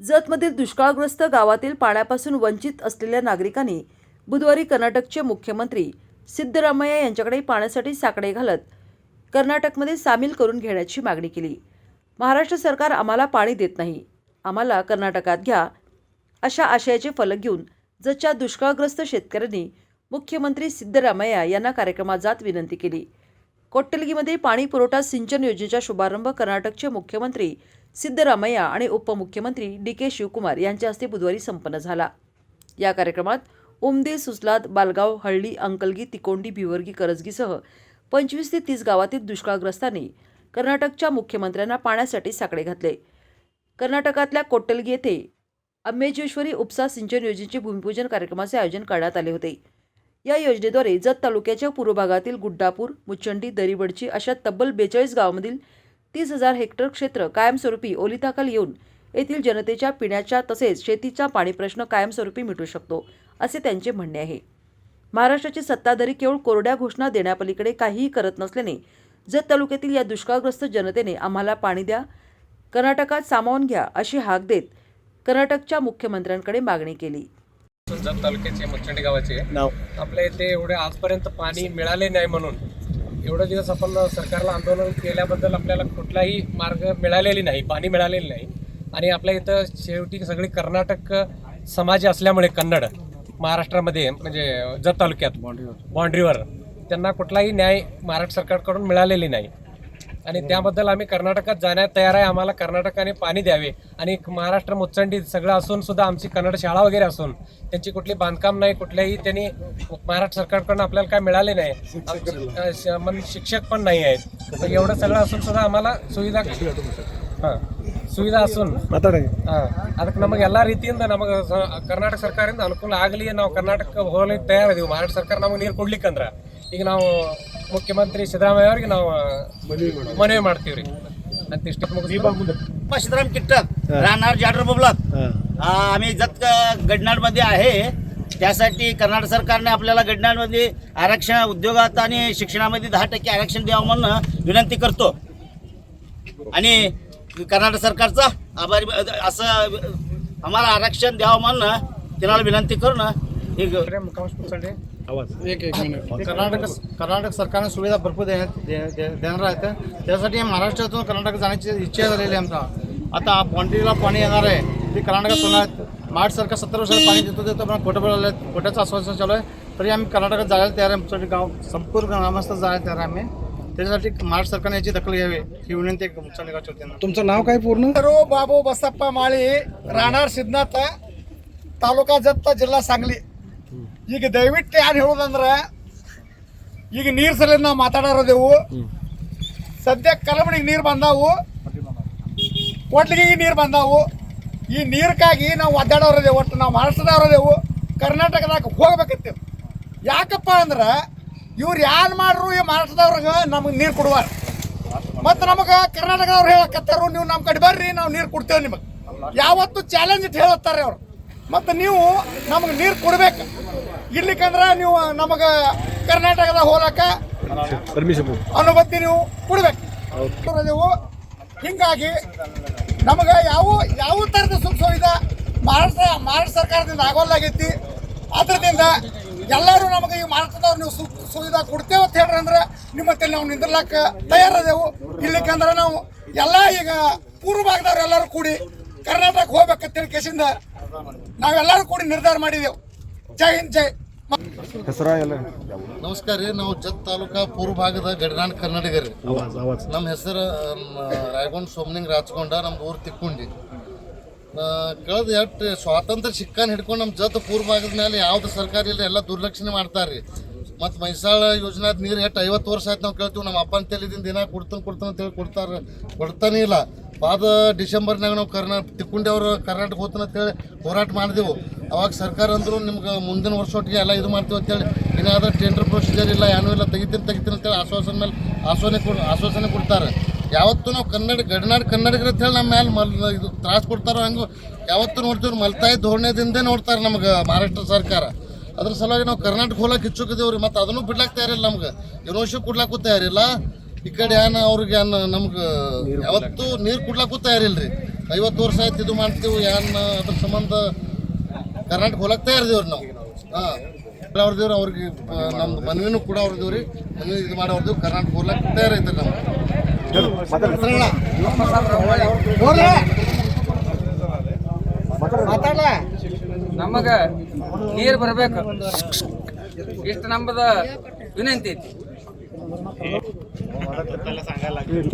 जतमधील दुष्काळग्रस्त गावातील पाण्यापासून वंचित असलेल्या नागरिकांनी बुधवारी कर्नाटकचे मुख्यमंत्री सिद्धरामय्या यांच्याकडे पाण्यासाठी साकडे घालत कर्नाटकमध्ये सामील करून घेण्याची मागणी केली. महाराष्ट्र सरकार आम्हाला पाणी देत नाही. आम्हाला कर्नाटकात घ्या अशा आशयाचे फलक घेऊन जच्या दुष्काळग्रस्त शेतकऱ्यांनी मुख्यमंत्री सिद्धरामय्या यांना कार्यक्रमात जात विनंती केली. कोट्टलगीमध्ये पाणी पुरवठा सिंचन योजनेचा शुभारंभ कर्नाटकचे मुख्यमंत्री सिद्धरामय्या आणि उपमुख्यमंत्री डी के शिवकुमार यांच्या हस्ते बुधवारी संपन्न झाला. या कार्यक्रमात उमदे सुसलाद बालगाव हळ्ळी अंकलगी तिकोंडी भिवर्गी करजगीसह पंचवीस ते तीस गावातील दुष्काळग्रस्तांनी कर्नाटकच्या मुख्यमंत्र्यांना पाण्यासाठी साकडे घातले. कर्नाटकातल्या कोट्टलगी येथे अंबेजेश्वरी उपसा सिंचन योजनेचे भूमिपूजन कार्यक्रमाचे आयोजन करण्यात आले होते. या योजनेद्वारे जत तालुक्याच्या पूर्व भागातील गुड्डापूर मुचंडी दरीबडची अशा तब्बल बेचाळीस गावांमधील तीस हजार हेक्टर क्षेत्र कायमस्वरूपी ओलिताखाली येऊन येथील जनतेच्या पिण्याच्या तसेच शेतीचा पाणी प्रश्न कायमस्वरूपी मिटू शकतो असे त्यांचे म्हणणे आहे. महाराष्ट्राची सत्ताधारी केवळ कोरड्या घोषणा देण्यापलीकडे काहीही करत नसल्याने जत तालुक्यातील या दुष्काळग्रस्त जनतेने आम्हाला पाणी द्या कर्नाटकात सामावून घ्या अशी हाक देत कर्नाटकच्या मुख्यमंत्र्यांकडे मागणी केली. जत तालुक्याचे मुचंडी गावाचे. आपल्या इथे एवढे आजपर्यंत पाणी मिळाले नाही म्हणून एवढे दिवस आपण सरकारला आंदोलन केल्याबद्दल आपल्याला कुठलाही मार्ग मिळालेली नाही पाणी मिळालेलं नाही. आणि आपल्या इथं शेवटी सगळी कर्नाटक समाज असल्यामुळे कन्नड महाराष्ट्रामध्ये म्हणजे जत तालुक्यात बाँड्रीवर. त्यांना कुठलाही न्याय महाराष्ट्र सरकारकडून मिळालेली नाही. आणि त्याबद्दल आम्ही कर्नाटकात जाण्यात तयार आहे. आम्हाला कर्नाटकाने पाणी द्यावे. आणि महाराष्ट्र मुचंडी सगळं असून सुद्धा आमची कन्नड शाळा वगैरे असून त्यांची कुठली बांधकाम नाही कुठल्याही त्यांनी महाराष्ट्र सरकारकडून आपल्याला काय मिळाले नाही. म्हणजे शिक्षक पण नाही आहेत. एवढं सगळं असून सुद्धा आम्हाला सुविधा सुविधा असून. ಮಾತಾಡಿ ಅದಕ್ಕೆ ನಮಗೆ ಎಲ್ಲ नमक कर्नाटक ಕರ್ನಾಟಕ अनुकूल आगली ಆಗಲಿ कर्नाटक होली तयार महाराष्ट्र सरकार ಸರ್ಕಾರ नीर ನೀರು ಕೊಡ್ಲಿಕ್ಕಂದ್ರೆ ಈಗ ನಾವು ಮುಖ್ಯಮಂತ್ರಿ ಸಿದ್ದರಾಮಯ್ಯ ಅವ್ರಿಗೆ ನಾವು ಮನವಿ ಮಾಡ್ತೀವಿ ರೀ ಅಂತ ಇಷ್ಟ ಮುಗಿಸ್ಕೊಂಡು परशुराम किट्टक राहणार जाडर बबलात हां आम्ही जत गडनाडमध्ये आहे त्यासाठी कर्नाटक सरकारने आपल्याला गडनाडमध्ये आरक्षण उद्योगात आणि शिक्षणामध्ये दहा टक्के आरक्षण द्यावं म्हणून विनंती करतो आणि कर्नाटक सरकारचा आभारी असं आम्हाला आरक्षण द्यावं म्हणून त्यांना विनंती करून हे ग- आवाज. एक कर्नाटक कर्नाटक सरकारने सुविधा भरपूर देण्यात दे- दे- देणार आहेत. त्यासाठी महाराष्ट्रातून कर्नाटक जाण्याची इच्छा झालेली आहे आमचा. आता बॉन्ड्रीला पाणी येणार आहे. ते कर्नाटकातून सोडणार आहेत. महाड सरकार सत्तर वर्षाला पाणी देतो देतो पण खोटं बोलायला खोट्याचं आश्वासन चालू आहे. तरी आम्ही कर्नाटकात जायला तयार आहे. आमच्यासाठी गाव संपूर्ण ग्रामस्थ जायला तयार आहे आम्ही. त्याच्यासाठी महाराष्ट्र सरकारने याची दखल घ्यावी. ही विनंती आहे आमच्या निघाच्या वतीनं. तुमचं नाव काय पूर्ण? रो बाबू बसप्पा माळी राहणार सिद्धनाथ तालुका जत्ता जिल्हा सांगली. ಈಗ ದಯವಿಟ್ಟು ಯಾರು ಹೇಳೋದಂದ್ರೆ, ಈಗ ನೀರು ಸಲಿಂದ ನಾವು ಮಾತಾಡೋದೇವು ಸದ್ಯ ಕಲಮಣಿಗೆ ನೀರು ಬಂದಾವು. ಕೊಟ್ಲಿಗೆ ನೀರು ಬಂದಾವು. ಈ ನೀರ್ಕಾಗಿ ನಾವು ಒದ್ದಾಡೋರದೇವು, ಒಟ್ಟು ನಾವು ಮಹಾರಾಷ್ಟ್ರದವರದೇವು ಕರ್ನಾಟಕದಾಗ ಹೋಗ್ಬೇಕತ್ತೇವು. ಯಾಕಪ್ಪ ಅಂದ್ರೆ, ಇವ್ರು ಯಾರು ಮಾಡ್ರು ಈ ಮಹಾರಾಷ್ಟ್ರದವ್ರಿಗೆ ನಮಗೆ ನೀರು ಕೊಡುವ ಮತ್ತು ನಮಗೆ ಕರ್ನಾಟಕದವ್ರು ಹೇಳಕತ್ತಾರು, ನೀವು ನಮ್ಮ ಕಡೆ ಬರ್ರಿ, ನಾವು ನೀರು ಕೊಡ್ತೇವೆ ನಿಮಗೆ. ಯಾವತ್ತು ಚಾಲೆಂಜ್ ಇಟ್ಟು ಹೇಳತ್ತಾರೆ ಅವ್ರು. ಮತ್ತು ನೀವು ನಮಗೆ ನೀರು ಕೊಡ್ಬೇಕು. ಇರ್ಲಿಕ್ಕಂದ್ರೆ ನೀವು ನಮಗೆ ಕರ್ನಾಟಕದ ಹೋಲಕ್ಕ ಅನುಮತಿ ನೀವು ಕೊಡ್ಬೇಕು. ನೀವು ಹಿಂಗಾಗಿ ನಮಗೆ ಯಾವ ಯಾವ ಥರದ ಸುಖ ಸುವಿಧೆ ಮಹಾರಾಷ್ಟ್ರ ಮಹಾರಾಷ್ಟ್ರ ಸರ್ಕಾರದಿಂದ ಆಗೋಲ್ಲಾಗೈತಿ ಅದರಿಂದ ಎಲ್ಲರೂ ನಮಗೆ ಈ ಮಹಾರಾಷ್ಟ್ರದವ್ರು ನೀವು ಸು ಸುವಿಧಾ ಕೊಡ್ತೇವೆ ಅಂತ ಹೇಳ್ರಿ ಅಂದ್ರೆ ನಿಮ್ಮ ಹತ್ರ ನಾವು ನಿಂದ್ರಲಾಕ ತಯಾರದೇವು. ಇಲ್ಲಿಕ್ಕಂದ್ರೆ ನಾವು ಎಲ್ಲ ಈಗ ಪೂರ್ವ ಭಾಗದವ್ರು ಎಲ್ಲರೂ ಕೂಡಿ ಕರ್ನಾಟಕ ಹೋಗ್ಬೇಕಂತೇಳಿ ಕೇಸಿಂದ ನಾವೆಲ್ಲರೂ ಕೂಡಿ ನಿರ್ಧಾರ ಮಾಡಿದೆವು. ಜೈ ಹಿಂದ್ ಜೈ ಹೆಸರ ಎಲ್ಲ ನಮಸ್ಕಾರ ರೀ ನಾವು ಜತ್ ತಾಲೂಕಾ ಪೂರ್ವ ಭಾಗದ ಗಡಿನಾಡ್ ಕನ್ನಡಿಗರಿ ರೀ. ನಮ್ಮ ಹೆಸರು ರಾಯಗೊಂಡ್ ಸೋಮನಿಂಗ್ ರಾಜಕೊಂಡ ನಮ್ಮ ಊರು ತಿಕ್ಕೊಂಡಿ. ಕಳೆದ ಎಷ್ಟು ಸ್ವಾತಂತ್ರ್ಯ ಸಿಕ್ಕನ್ ಹಿಡ್ಕೊಂಡು ನಮ್ಮ ಜತ್ ಪೂರ್ವ ಭಾಗದ ಮೇಲೆ ಯಾವ್ದು ಸರ್ಕಾರ ಇಲ್ಲ ಎಲ್ಲ ದುರ್ಲಕ್ಷಣೆ ಮಾಡ್ತಾರೆ ರೀ ಮತ್ತು ಮೈಸಾಳ ಯೋಜನಾದ ನೀರು ಎಷ್ಟು ಐವತ್ತು ವರ್ಷ ಆಯ್ತು ನಾವು ಕೇಳ್ತೀವಿ ನಮ್ಮ ಅಪ್ಪನ ತಲೆದಿಂದ ದಿನ ಕೊಡ್ತಾನೆ ಕೊಡ್ತಾನೆ ಅಂತೇಳಿ ಕೊಡ್ತಾರೆ ಕೊಡ್ತಾನೇ ಇಲ್ಲ. ಪಾದ ಡಿಸೆಂಬರ್ನಾಗ ನಾವು ಕರ್ನಾ ಅವರು ಕರ್ನಾಟಕ ಹೋತನ ಅಂತೇಳಿ ಹೋರಾಟ ಮಾಡಿದೆವು. ಅವಾಗ ಸರ್ಕಾರ ಅಂದರು ನಿಮ್ಗೆ ಮುಂದಿನ ವರ್ಷ ಒಟ್ಟಿಗೆ ಎಲ್ಲ ಇದು ಮಾಡ್ತೀವಿ ಅಂತೇಳಿ. ಏನಾದರೂ ಟೆಂಡರ್ ಪ್ರೊಸೀಜರ್ ಇಲ್ಲ, ಏನೂ ಇಲ್ಲ, ತೆಗಿತೀನಿ ತೆಗಿತೀನಿ ಅಂತೇಳಿ ಆಶ್ವಾಸನೆ ಮೇಲೆ ಆಶ್ವಾಸನೆ ಕೊಡ್, ಆಶ್ವಾಸನೆ ಕೊಡ್ತಾರೆ. ಯಾವತ್ತೂ ನಾವು ಕನ್ನಡ, ಗಡಿನಾಡು ಕನ್ನಡಿಗರ ಅಂತೇಳಿ ನಮ್ಮ ಮೇಲೆ ಮಲ್, ಇದು ತ್ರಾಸು ಕೊಡ್ತಾರೋ ಹಂಗೆ, ಯಾವತ್ತೂ ನೋಡ್ತೀವಿ ಮಲ್ತಾಯಿ ಧೋರಣೆದಿಂದೇ ನೋಡ್ತಾರೆ ನಮ್ಗೆ ಮಹಾರಾಷ್ಟ್ರ ಸರ್ಕಾರ. ಅದ್ರ ಸಲುವಾಗಿ ನಾವು ಕರ್ನಾಟಕ ಹೋಲಕ್ಕೆ ಇಚ್ಛುಕಿದೇವ್ರಿ ಮತ್ತು ಅದನ್ನು ಬಿಡ್ಲಾಕ್ ತಯಾರಿಲ್ಲ ನಮ್ಗೆ. ಯೂನಿವರ್ಸಿಟಿ ಕೊಡ್ಲಾಕು ತಯಾರಿಲ್ಲ. ಈ ಕಡೆ ಏನ ಅವ್ರಿಗೆ ಏನ ನಮ್ಗೆ ಯಾವತ್ತೂ ನೀರು ಕುಡ್ಲಕ್ಕೂ ತಯಾರಿಲ್ರಿ. ಐವತ್ತು ವರ್ಷ ಆಯ್ತು ಇದು ಮಾಡ್ತೀವಿ ಏನ್ ಅದ್ರ ಸಂಬಂಧ ಕರ್ನಾಟಕ ಹೋಲಕ್ ತಯಾರಿದೀವ್ರಿ ನಾವು. ಹಾಂ, ಅವ್ರದೇವ್ರಿ ಅವ್ರಿಗೆ ನಮ್ದು ಮನವಿನೂ ಕೂಡ ಅವ್ರದೇವ್ರಿ. ಮನವಿ ಇದು ಮಾಡಿ ಅವ್ರದೇವ್ ಕರ್ನಾಟಕ ಹೋಗ್ಲಕ್ ತಯಾರೈತೆ ಮಾತಾಡ್ಲ ನಮಗ ನೀರು ಬರಬೇಕು. ಇಷ್ಟು ನಂಬದ ವಿನಂತಿ ಐತಿ. सांगायला लागेल.